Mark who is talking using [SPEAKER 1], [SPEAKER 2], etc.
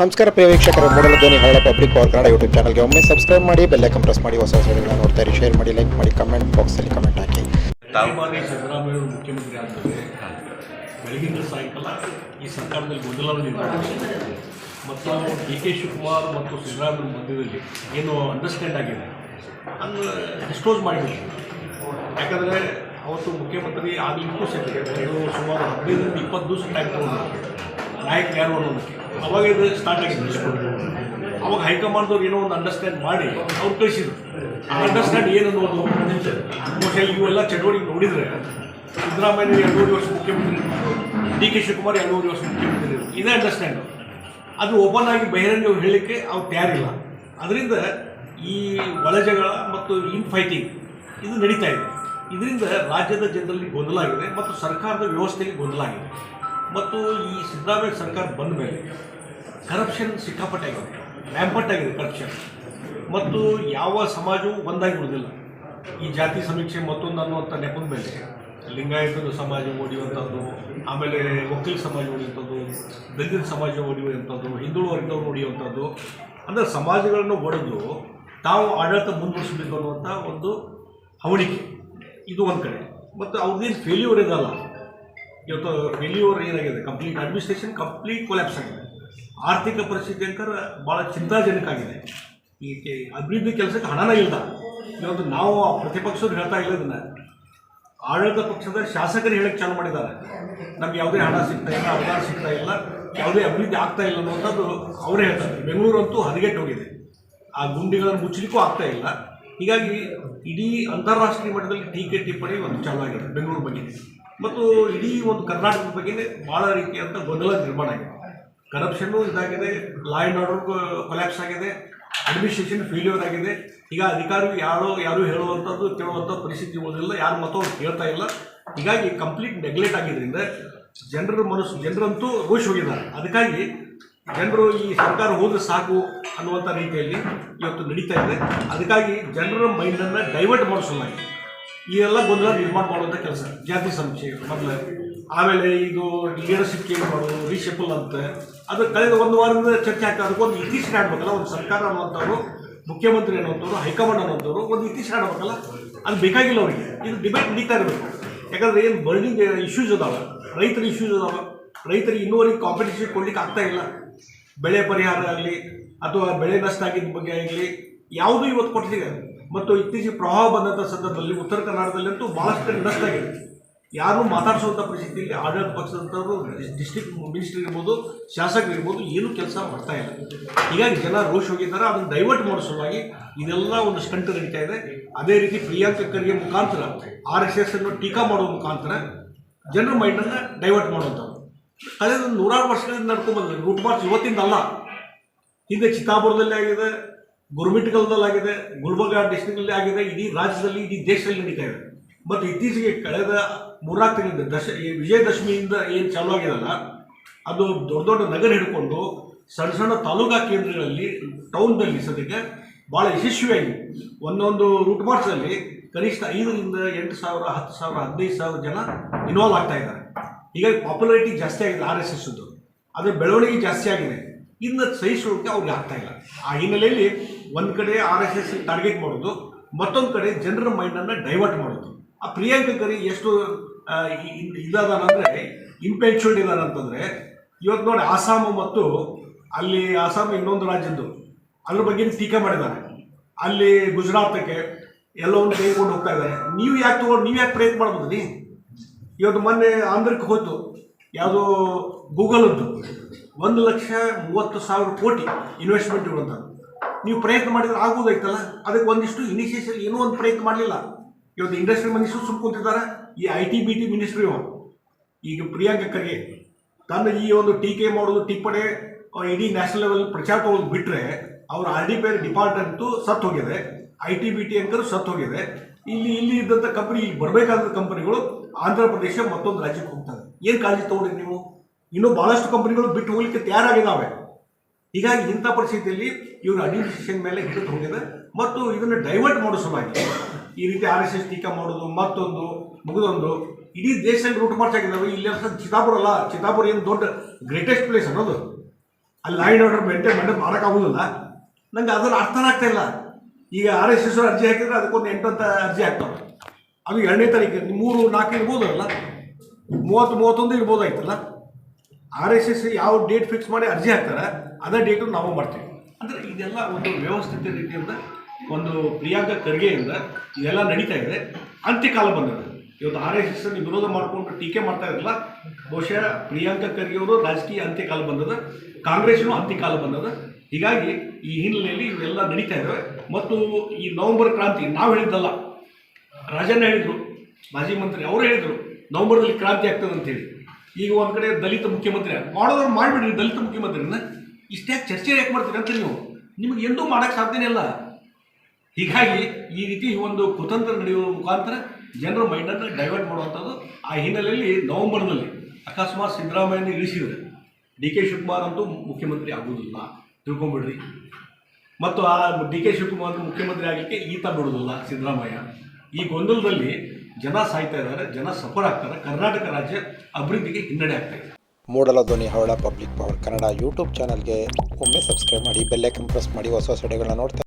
[SPEAKER 1] ನಮಸ್ಕಾರ ಪ್ರಿಯ ವೀಕ್ಷಕರು ಮೂಡಲ ಧ್ವನಿ ಹಳ್ಳ ಪಬ್ಲಿಕ್ ಪವರ್ ಕನ್ನಡ ಯೂಟ್ಯೂಬ್ ಚಾನಲ್ಗೆ ಒಮ್ಮೆ ಸಬ್ಸ್ಕ್ರೈಬ್ ಮಾಡಿ ಬೆಲ್ಲೈಕನ್ ಪ್ರೆಸ್ ಮಾಡಿ ಹೊಸ ಹೊಸ ವಿಡಿಯೋಗಳನ್ನ ನೋಡ್ತಾ ಇರಿ. ಶೇರ್ ಮಾಡಿ ಲೈಕ್ ಮಾಡಿ ಕಮೆಂಟ್ ಬಾಕ್ಸಲ್ಲಿ ಕಮೆಂಟ್ ಹಾಕಿ.
[SPEAKER 2] ಸಿದ್ದರಾಮಯ್ಯ ಅವರು ಮುಖ್ಯಮಂತ್ರಿ ಆಗ್ತದೆ. ಬೆಳಗಿನ ಸಾಯಂಕಾಲ ಈ ಸರ್ಕಾರದಲ್ಲಿ ಗೊಂದಲವನ್ನು ಮತ್ತು ಮತ್ತು ಡಿ ಕೆ ಶಿವಕುಮಾರ್ ಮತ್ತು ಸಿದ್ದರಾಮಯ್ಯ ಮಧ್ಯದಲ್ಲಿ ಏನು ಅಂಡರ್ಸ್ಟ್ಯಾಂಡ್ ಆಗಿದೆ? ಅದನ್ನು ಡಿಸ್ಕ್ಲೋಸ್ ಮಾಡಿದ್ರು. ಯಾಕಂದರೆ ಅವತ್ತು ಮುಖ್ಯಮಂತ್ರಿ ಆಗಲಿಕ್ಕೂ ಒಂದು ಸುಮಾರು ಹದಿನೈದರಿಂದ ಇಪ್ಪತ್ತು ದಿವಸ ಟೈಮ್ ತಗೊಂಡು ನಾಯಕ ಯಾರು ಅನ್ನೋದಕ್ಕೆ? ಅವಾಗ ಸ್ಟಾರ್ಟ್ ಆಗಿದೆ ಅವಾಗ ಹೈಕಮಾಂಡ್ದವ್ರು ಏನೋ ಒಂದು ಅಂಡರ್ಸ್ಟ್ಯಾಂಡ್ ಮಾಡಿ ಅವ್ರು ಕಳಿಸಿದ್ರು. ಅಂಡರ್ಸ್ಟ್ಯಾಂಡ್ ಏನು ಅನ್ನೋದು ಇವೆಲ್ಲ ಚಟುವಟಿಕೆ ನೋಡಿದರೆ ಸಿದ್ದರಾಮಯ್ಯ ಎರಡೂವರೆ ವರ್ಷ ಮುಖ್ಯಮಂತ್ರಿ, ಡಿ ಕೆ ಶಿವಕುಮಾರ್ ಎರಡೂವರೆ ವರ್ಷ ಮುಖ್ಯಮಂತ್ರಿ. ಇದೇ ಅಂಡರ್ಸ್ಟ್ಯಾಂಡ್ ಅದು ಓಪನ್ ಆಗಿ ಬಹಿರಂಗ ಹೇಳಲಿಕ್ಕೆ ಅವ್ರು ತಯಾರಿಲ್ಲ. ಅದರಿಂದ ಈ ಒಳಜಗಳ ಮತ್ತು ಇನ್ ಫೈಟಿಂಗ್ ಇದು ನಡೀತಾ ಇದೆ. ಇದರಿಂದ ರಾಜ್ಯದ ಜನರಲ್ಲಿ ಗೊಂದಲ ಆಗಿದೆ ಮತ್ತು ಸರ್ಕಾರದ ವ್ಯವಸ್ಥೆಗೆ ಗೊಂದಲ ಆಗಿದೆ. ಮತ್ತು ಈ ಸಿದ್ದರಾಮಯ್ಯ ಸರ್ಕಾರ ಬಂದ ಮೇಲೆ ಕರಪ್ಷನ್ ಸಿಕ್ಕಾಪಟ್ಟೆ ಆಗಿದೆ ರ್ಯಾಂಪಟ್ ಆಗಿದೆ ಕರಪ್ಷನ್ ಮತ್ತು ಯಾವ ಸಮಾಜವೂ ಒಂದಾಗಿ ಉಳಿದಿಲ್ಲ ಈ ಜಾತಿ ಸಮೀಕ್ಷೆ ಮತ್ತೊಂದು ಅನ್ನುವಂಥ ನೆಪದ ಮೇಲೆ ಲಿಂಗಾಯತದ ಸಮಾಜ ಓಡಿಯುವಂಥದ್ದು, ಆಮೇಲೆ ಒಕ್ಕಲಿಗ ಸಮಾಜ ಓಡಿಯುವಂಥದ್ದು, ದಲಿತ ಸಮಾಜ ಓಡಿಯುವಂಥದ್ದು ಹಿಂದುಳು ವರ್ಗದವ್ರು ಓಡಿಯುವಂಥದ್ದು, ಅಂದರೆ ಸಮಾಜಗಳನ್ನು ಒಡೆದು ತಾವು ಆಡಳಿತ ಮುಂದುವರಿಸಬೇಕು ಅನ್ನುವಂಥ ಒಂದು ಹವಣಿಕೆ ಇದು ಒಂದು ಕಡೆ. ಮತ್ತು ಅವ್ರದ್ದೇನು ಫೇಲ್ಯೂರ್ ಇದಲ್ಲ ಇವತ್ತು ಫೇಲ್ಯೂರ್ ಏನಾಗಿದೆ? ಕಂಪ್ಲೀಟ್ ಅಡ್ಮಿನಿಸ್ಟ್ರೇಷನ್ ಕಂಪ್ಲೀಟ್ ಕೊಲ್ಯಾಪ್ಸ್ ಆಗಿದೆ. ಆರ್ಥಿಕ ಪರಿಸ್ಥಿತಿ ಅಂತ ಭಾಳ ಚಿಂತಾಜನಕ ಆಗಿದೆ ಈ ಅಭಿವೃದ್ಧಿ ಕೆಲಸಕ್ಕೆ ಹಣನೇ ಇಲ್ಲ ಇವತ್ತು ನಾವು ಪ್ರತಿಪಕ್ಷರು ಹೇಳ್ತಾ ಇಲ್ಲ ಇದನ್ನ ಆಡಳಿತ ಪಕ್ಷದ ಶಾಸಕರು ಹೇಳಕ್ಕೆ ಚಾಲು ಮಾಡಿದ್ದಾರೆ. ನಮ್ಗೆ ಯಾವುದೇ ಹಣ ಸಿಗ್ತಾ ಇಲ್ಲ, ಅನುದಾನ ಸಿಗ್ತಾ ಇಲ್ಲ, ಯಾವುದೇ ಅಭಿವೃದ್ಧಿ ಆಗ್ತಾ ಇಲ್ಲ ಅನ್ನುವಂಥದ್ದು ಅವರೇ ಹೇಳ್ತಾರೆ. ಬೆಂಗಳೂರು ಅಂತೂ ಹದಗೆಟ್ಟು ಹೋಗಿದೆ. ಆ ಗುಂಡಿಗಳನ್ನು ಮುಚ್ಚಲಿಕ್ಕೂ ಆಗ್ತಾ ಇಲ್ಲ. ಹೀಗಾಗಿ ಇಡೀ ಅಂತಾರಾಷ್ಟ್ರೀಯ ಮಟ್ಟದಲ್ಲಿ ಟೀಕೆ ಟಿಪ್ಪಣಿ ಒಂದು ಚಾಲು ಆಗಿದೆ, ಬೆಂಗಳೂರು ಬಗ್ಗೆ. ಮತ್ತು ಇಡೀ ಒಂದು ಕರ್ನಾಟಕದ ಬಗ್ಗೆನೇ ಭಾಳ ರೀತಿಯಾದಂಥ ಗೊಂದಲ ನಿರ್ಮಾಣ ಆಗಿದೆ. ಕರಪ್ಷನ್ನು ಇದಾಗಿದೆ ಲಾ ಆ್ಯಂಡ್ ಆರ್ಡರ್ ಕೊಲ್ಯಾಪ್ಸ್ ಆಗಿದೆ ಅಡ್ಮಿನಿಸ್ಟ್ರೇಷನ್ ಫೇಲ್ಯೂರ್ ಆಗಿದೆ. ಈಗ ಅಧಿಕಾರಿಗಳು ಯಾರೋ, ಯಾರು ಹೇಳುವಂಥದ್ದು, ಕೇಳುವಂಥ ಪರಿಸ್ಥಿತಿ ಉಳಿದಿಲ್ಲ ಯಾರು ಮತ್ತವ್ರು ಕೇಳ್ತಾ ಇಲ್ಲ. ಹೀಗಾಗಿ ಕಂಪ್ಲೀಟ್ ನೆಗ್ಲೆಕ್ಟ್ ಆಗಿದ್ದರಿಂದ ಜನರ ಮನಸ್ಸು, ಜನರಂತೂ ರೋಷ್ ಹೋಗಿದ್ದಾರೆ. ಅದಕ್ಕಾಗಿ ಜನರು ಈ ಸರ್ಕಾರ ಹೋದ್ರೆ ಸಾಕು ಅನ್ನುವಂಥ ರೀತಿಯಲ್ಲಿ ಇವತ್ತು ನಡೀತಾ ಇದೆ. ಅದಕ್ಕಾಗಿ ಜನರ ಮೈಂಡನ್ನು ಡೈವರ್ಟ್ ಮಾಡೋ ಎಲ್ಲ ಗೊಂದಲ ನಿರ್ಮಾಣ ಮಾಡುವಂಥ ಕೆಲಸ. ಜಾತಿ ಸಮೀಕ್ಷೆ ಮೊದಲು. ಆಮೇಲೆ ಇದು ಲೀಡರ್ಶಿಪ್ ಚೇಂಜ್ ಮಾಡೋದು ರೀಶೆಪಲ್ ಅಂತ. ಅದು ಕಳೆದ ಒಂದು ವಾರದಿಂದ ಚರ್ಚೆ ಆಗ್ತದೆ ಅದಕ್ಕೊಂದು ಇತ್ತೀಚೆಗೆ ಆಡ್ಬೇಕಲ್ಲ ಒಂದು ಸರ್ಕಾರ ಅನ್ನುವಂಥವ್ರು, ಮುಖ್ಯಮಂತ್ರಿ ಅನ್ನುವಂಥವ್ರು, ಹೈಕಮಾಂಡ್ ಅನ್ನುವಂಥವ್ರು, ಒಂದು ಇತ್ತೀಚೆಗೆ ಆಡ್ಬೇಕಲ್ಲ ಅದು ಬೇಕಾಗಿಲ್ಲ ಅವರಿಗೆ. ಇದು ಡಿಬೇಟ್ ನಡೀತಾ ಇರಬೇಕು. ಯಾಕಂದ್ರೆ ಏನು ಬರ್ನಿಂಗ್ ಇಶ್ಯೂಸ್ ಅದಾವೆ, ರೈತರ ಇಶ್ಯೂಸ್ ಅದಾವೆ, ರೈತರಿಗೆ ಇನ್ನೂವರೆಗೆ ಕಾಂಪಿಟೇಷನ್ ಕೊಡ್ಲಿಕ್ಕೆ ಆಗ್ತಾ ಇಲ್ಲ. ಬೆಳೆ ಪರಿಹಾರ ಆಗಲಿ, ಅಥವಾ ಬೆಳೆ ನಷ್ಟ ಆಗಿದ್ದ ಬಗ್ಗೆ ಆಗಲಿ, ಯಾವುದೂ ಇವತ್ತು ಕೊಟ್ಟಿಲ್ಲ ಮತ್ತು ಇತ್ತೀಚೆಗೆ ಪ್ರವಾಹ ಬಂದಂಥ ಸಂದರ್ಭದಲ್ಲಿ ಉತ್ತರ ಕರ್ನಾಟಕದಲ್ಲಂತೂ ಭಾಳಷ್ಟು ನಷ್ಟ ಆಗಿದೆ. ಯಾರು ಮಾತಾಡಿಸುವಂಥ ಪರಿಸ್ಥಿತಿಯಲ್ಲಿ ಆಡಳಿತ ಪಕ್ಷದಂಥವ್ರು ಡಿಸ್ಟ್ರಿಕ್ಟ್ ಮಿನಿಸ್ಟರ್ ಇರ್ಬೋದು, ಶಾಸಕರು ಇರ್ಬೋದು, ಏನು ಕೆಲಸ ಮಾಡ್ತಾ ಇಲ್ಲ. ಹೀಗಾಗಿ ಜನ ರೋಷ್ ಹೋಗಿದ್ದಾರೆ. ಅದನ್ನು ಡೈವರ್ಟ್ ಮಾಡೋ ಸಲುವಾಗಿ ಇದೆಲ್ಲ ಒಂದು ಸ್ಟಂಟ್ ನಡೀತಾ ಇದೆ. ಅದೇ ರೀತಿ ಪ್ರಿಯಾಂಕ ಖರ್ಗೆ ಮುಖಾಂತರ, ಆರ್ ಎಸ್ ಎಸ್ ಅನ್ನು ಟೀಕಾ ಮಾಡುವ ಮುಖಾಂತರ ಜನರ ಮೈಂಡನ್ನು ಡೈವರ್ಟ್ ಮಾಡುವಂಥದ್ದು ಕಳೆದ ನೂರಾರು ವರ್ಷಗಳಿಂದ ನಡ್ಕೊಂಡ್ಬಂದ್ರೆ ರೂಟ್ ಮಾರ್ಚ್ ಇವತ್ತಿಂದ ಅಲ್ಲ ಹಿಂದೆ ಚಿತ್ತಾಪುರದಲ್ಲಿ ಆಗಿದೆ. ಗುರುಮಿಟ್ಕಲ್ದಲ್ಲಿ ಆಗಿದೆ ಗುಲ್ಬರ್ಗ ಡಿಸ್ಟ್ರಿಕ್ಟಲ್ಲಿ ಆಗಿದೆ, ಇಡೀ ರಾಜ್ಯದಲ್ಲಿ, ಇಡೀ ದೇಶದಲ್ಲಿ ನಡೀತಾ ಇದೆ. ಮತ್ತು ಇತ್ತೀಚೆಗೆ ಕಳೆದ ಮೂರ್ನಾಲ್ಕು ತಿಂಗಳಿಂದ, ದಶ, ಈ ವಿಜಯದಶಮಿಯಿಂದ ಏನು ಚಾಲೂ ಆಗಿರಲ್ಲ ಅದು ದೊಡ್ಡ ದೊಡ್ಡ ನಗರ ಹಿಡ್ಕೊಂಡು ಸಣ್ಣ ಸಣ್ಣ ತಾಲೂಕಾ ಕೇಂದ್ರಗಳಲ್ಲಿ, ಟೌನ್ನಲ್ಲಿ ಸದ್ಯಕ್ಕೆ ಭಾಳ ಯಶಸ್ವಿಯಾಗಿ, ಒಂದೊಂದು ರೂಟ್ ಮಾರ್ಚಲ್ಲಿ ಕನಿಷ್ಠ ಐದರಿಂದ ಎಂಟು ಸಾವಿರ, ಹತ್ತು ಸಾವಿರ, ಹದಿನೈದು ಸಾವಿರ ಜನ ಇನ್ವಾಲ್ವ್ ಆಗ್ತಾ ಇದ್ದಾರೆ. ಹೀಗಾಗಿ ಪಾಪ್ಯುಲಾರಿಟಿ ಜಾಸ್ತಿ ಆಗಿದೆ ಆರ್ ಎಸ್ ಎಸ್ದು ಅದರ ಬೆಳವಣಿಗೆ ಜಾಸ್ತಿ ಆಗಿದೆ. ಇನ್ನು ಸಹಿಸೋಕೆ ಅವ್ರಿಗೆ ಆಗ್ತಾ ಇಲ್ಲ. ಆ ಹಿನ್ನೆಲೆಯಲ್ಲಿ ಒಂದು ಕಡೆ ಆರ್ ಎಸ್ ಎಸ್ ಟಾರ್ಗೆಟ್ ಮಾಡೋದು, ಮತ್ತೊಂದು ಕಡೆ ಜನರ ಮೈಂಡನ್ನು ಡೈವರ್ಟ್ ಮಾಡೋದು. ಆ ಪ್ರಿಯಾಂಕ ಕರಿ ಎಷ್ಟು ಇದಾದಾನಂದ್ರೆ ಇಂಪೆನ್ಚೂರ್ಡ್ ಇದಾನಂತಂದ್ರೆ ಇವತ್ತು ನೋಡಿ ಆಸಾಮು ಮತ್ತು ಅಲ್ಲಿ ಆಸಾಮ್ ಇನ್ನೊಂದು ರಾಜ್ಯದ್ದು, ಅದ್ರ ಬಗ್ಗೆ ಟೀಕೆ ಮಾಡಿದ್ದಾರೆ. ಅಲ್ಲಿ ಗುಜರಾತಕ್ಕೆ ಎಲ್ಲವನ್ನು ತೆಗೆದುಕೊಂಡು ಹೋಗ್ತಾ ಇದ್ದಾರೆ. ನೀವು ಯಾಕೆ ತಗೊಂಡು, ನೀವು ಯಾಕೆ ಪ್ರಯತ್ನ ಮಾಡ್ಬೋದು ನೀ ಇವತ್ತು ಮೊನ್ನೆ ಆಂಧ್ರಕ್ಕೆ ಹೋಯ್ತು, ಯಾವುದೋ ಗೂಗಲದ್ದು. ಒಂದು ಲಕ್ಷ ಮೂವತ್ತು ಸಾವಿರ ಕೋಟಿ ಇನ್ವೆಸ್ಟ್ಮೆಂಟ್ ಇರುವಂಥ ನೀವು ಪ್ರಯತ್ನ ಮಾಡಿದ್ರೆ ಆಗೋದೈತಲ್ಲ ಅದಕ್ಕೆ ಒಂದಿಷ್ಟು ಇನಿಷಿಯೇಷನ್ ಏನೂ ಒಂದು ಪ್ರಯತ್ನ ಮಾಡಲಿಲ್ಲ. ಇವತ್ತು ಇಂಡಸ್ಟ್ರಿ ಮಿನಿಸ್ಟ್ರು ಸುಮ್ ಕೂತಿದ್ದಾರೆ. ಈ I T B T ministry ಈಗ ಪ್ರಿಯಾಂಕ ಖರ್ಗೆ, ತನ್ನ ಈ ಒಂದು ಟೀಕೆ ಮಾಡೋದು ಟಿಪ್ಪಣಿ ಇಡೀ ನ್ಯಾಷನಲ್ ಲೆವೆಲ್ ಪ್ರಚಾರ ತಗೊಳ್ಳೋದು ಬಿಟ್ಟರೆ ಅವ್ರ ಆರ್ ಡಿ ಪಿ ಡಿಪಾರ್ಟ್ಮೆಂಟು ಸತ್ತು ಹೋಗಿದೆ. ಐ ಟಿ ಬಿ ಟಿ ಅಂಕರು ಸತ್ತು ಹೋಗಿದೆ. ಇಲ್ಲಿ ಇಲ್ಲಿ ಇದ್ದಂಥ ಕಂಪನಿ ಇಲ್ಲಿ ಬರಬೇಕಾದ ಕಂಪನಿಗಳು ಆಂಧ್ರ ಪ್ರದೇಶ ಮತ್ತೊಂದು ರಾಜ್ಯಕ್ಕೆ ಹೋಗ್ತವೆ. ಏನು ಕಾಳಜಿ ತಗೊಂಡ್ರಿ ನೀವು? ಇನ್ನೂ ಭಾಳಷ್ಟು ಕಂಪನಿಗಳು ಬಿಟ್ಟು ಹೋಗ್ಲಿಕ್ಕೆ ತಯಾರಾಗಿದ್ದಾವೆ ಹೀಗಾಗಿ ಇಂಥ ಪರಿಸ್ಥಿತಿಯಲ್ಲಿ ಇವರು ಅಡ್ಮಿನಿಸ್ಟ್ರೇಷನ್ ಮೇಲೆ ಹಿಡಿದು ಹೋಗಿದೆ ಮತ್ತು ಇದನ್ನು ಡೈವರ್ಟ್ ಮಾಡೋ ಸಲುವಾಗಿ ಈ ರೀತಿ ಆರ್ ಎಸ್ ಎಸ್ ಟೀಕಾ ಮಾಡೋದು, ಮತ್ತೊಂದು, ಮುಗಿದೊಂದು, ಇಡೀ ದೇಶದಲ್ಲಿ ರೂಟ್ ಮಾರ್ಚ್ ಆಗಿದ್ದಾವೆ ಇಲ್ಲಿ ಚಿತಾಪುರ ಅಲ್ಲ ಚಿತಾಪುರ ಏನು ದೊಡ್ಡ ಗ್ರೇಟೆಸ್ಟ್ ಪ್ಲೇಸ್ ಅನ್ನೋದು. ಅಲ್ಲಿ ಲೈನ್ ಆರ್ಡರ್ ಮೇಂಟೈನ್ ಮಾಡಿ ಮಾಡೋಕ್ಕಾಗೋದಿಲ್ಲ ನಂಗೆ ಅದರ ಅರ್ಥ ಆಗ್ತಾ ಇಲ್ಲ. ಈಗ ಆರ್ ಎಸ್ ಎಸ್ ಅರ್ಜಿ ಹಾಕಿದ್ರೆ ಅದಕ್ಕೊಂದು ಎಂಟಂತ ಅರ್ಜಿ ಹಾಕ್ತಾರೆ. ಅದು ಎರಡನೇ ತಾರೀಕು, ಮೂರು ನಾಲ್ಕು ಇರ್ಬೋದಲ್ಲ? ಮೂವತ್ತು, ಮೂವತ್ತೊಂದು ಇರ್ಬೋದಾಯ್ತಲ್ಲ? ಆರ್ ಎಸ್ ಎಸ್ ಯಾವ ಡೇಟ್ ಫಿಕ್ಸ್ ಮಾಡಿ ಅರ್ಜಿ ಹಾಕ್ತಾರೆ, ಅದೇ ಡೇಟು ನಾವು ಮಾಡ್ತೀವಿ. ಅಂದರೆ ಇದೆಲ್ಲ ಒಂದು ವ್ಯವಸ್ಥಿತ ರೀತಿಯಿಂದ, ಒಂದು ಪ್ರಿಯಾಂಕಾ ಖರ್ಗೆಯಿಂದ ಇದೆಲ್ಲ ನಡೀತಾ ಇದೆ. ಅಂತ್ಯಕಾಲ ಬಂದಿದೆ. ಇವತ್ತು ಆರ್ ಎಸ್ ಎಸ್ ವಿರೋಧ ಮಾಡಿಕೊಂಡು ಟೀಕೆ ಮಾಡ್ತಾ ಇರಲ್ಲ ಬಹುಶಃ ಪ್ರಿಯಾಂಕಾ ಖರ್ಗೆ ಅವರು ರಾಜಕೀಯ ಅಂತ್ಯಕಾಲ ಬಂದದ ಕಾಂಗ್ರೆಸ್ನು ಅಂತ್ಯಕಾಲ ಬಂದದ. ಹೀಗಾಗಿ ಈ ಹಿನ್ನೆಲೆಯಲ್ಲಿ ಇವೆಲ್ಲ ನಡೀತಾ ಇದ್ದಾವೆ ಮತ್ತು ಈ ನವೆಂಬರ್ ಕ್ರಾಂತಿ, ನಾವು ಹೇಳಿದ್ದಲ್ಲ, ರಾಜಣ್ಣ ಹೇಳಿದರು, ಮಾಜಿ ಮಂತ್ರಿ ಅವರು ಹೇಳಿದರು ನವೆಂಬರ್ನಲ್ಲಿ ಕ್ರಾಂತಿ ಆಗ್ತದೆ ಅಂತೇಳಿ. ಈಗ ಒಂದು ಕಡೆ ದಲಿತ ಮುಖ್ಯಮಂತ್ರಿ ಮಾಡೋದ್ರ ಮಾಡಿಬಿಡ್ರಿ ದಲಿತ ಮುಖ್ಯಮಂತ್ರಿನ. ಇಷ್ಟೇ ಚರ್ಚೆ ಯಾಕೆ ಮಾಡ್ತೀರಿ ಅಂತ ನೀವು. ನಿಮಗೆ ಎಂದೂ ಮಾಡೋಕ್ಕೆ ಸಾಧ್ಯನೇ ಇಲ್ಲ. ಹೀಗಾಗಿ ಈ ರೀತಿ ಒಂದು ಕುತಂತ್ರ ನಡೆಯುವ ಮುಖಾಂತರ ಜನರ ಮೈಂಡನ್ನು ಡೈವರ್ಟ್ ಮಾಡುವಂಥದ್ದು ಆ ಹಿನ್ನೆಲೆಯಲ್ಲಿ ನವೆಂಬರ್ನಲ್ಲಿ ಅಕಸ್ಮಾತ್ ಸಿದ್ದರಾಮಯ್ಯನ ಇಳಿಸಿದರೆ ಡಿ ಕೆ ಶಿವಕುಮಾರ್ ಅಂತೂ ಮುಖ್ಯಮಂತ್ರಿ ಆಗುವುದಿಲ್ಲ. ತಿಳ್ಕೊಂಬಿಡ್ರಿ. ಮತ್ತು ಆ ಡಿ ಕೆ ಶಿವಕುಮಾರ್ ಮುಖ್ಯಮಂತ್ರಿ ಆಗಲಿಕ್ಕೆ ಈತ ಬಿಡೋದಿಲ್ಲ ಸಿದ್ದರಾಮಯ್ಯ. ಈ ಗೊಂದಲದಲ್ಲಿ ಜನ ಸಾಯ್ತಾ ಇದ್ದಾರೆ, ಜನ ಸಫರ್ ಆಗ್ತಾರೆ ಕರ್ನಾಟಕ ರಾಜ್ಯ ಅಭಿವೃದ್ಧಿಗೆ ಹಿನ್ನಡೆ ಆಗ್ತಾ ಇದೆ.
[SPEAKER 1] ಮೂಡಲ ಧ್ವನಿ ಹವಳ, ಪಬ್ಲಿಕ್ ಪವರ್ ಕನ್ನಡ ಯೂಟ್ಯೂಬ್ ಚಾನಲ್ಗೆ ಒಮ್ಮೆ ಸಬ್ಸ್ಕ್ರೈಬ್ ಮಾಡಿ ಬೆಲ್ಲೈಕನ್ ಪ್ರೆಸ್ ಮಾಡಿ, ಹೊಸ ಹೊಸ ವಿಡಿಯೋಗಳನ್ನ ನೋಡ್ತಾ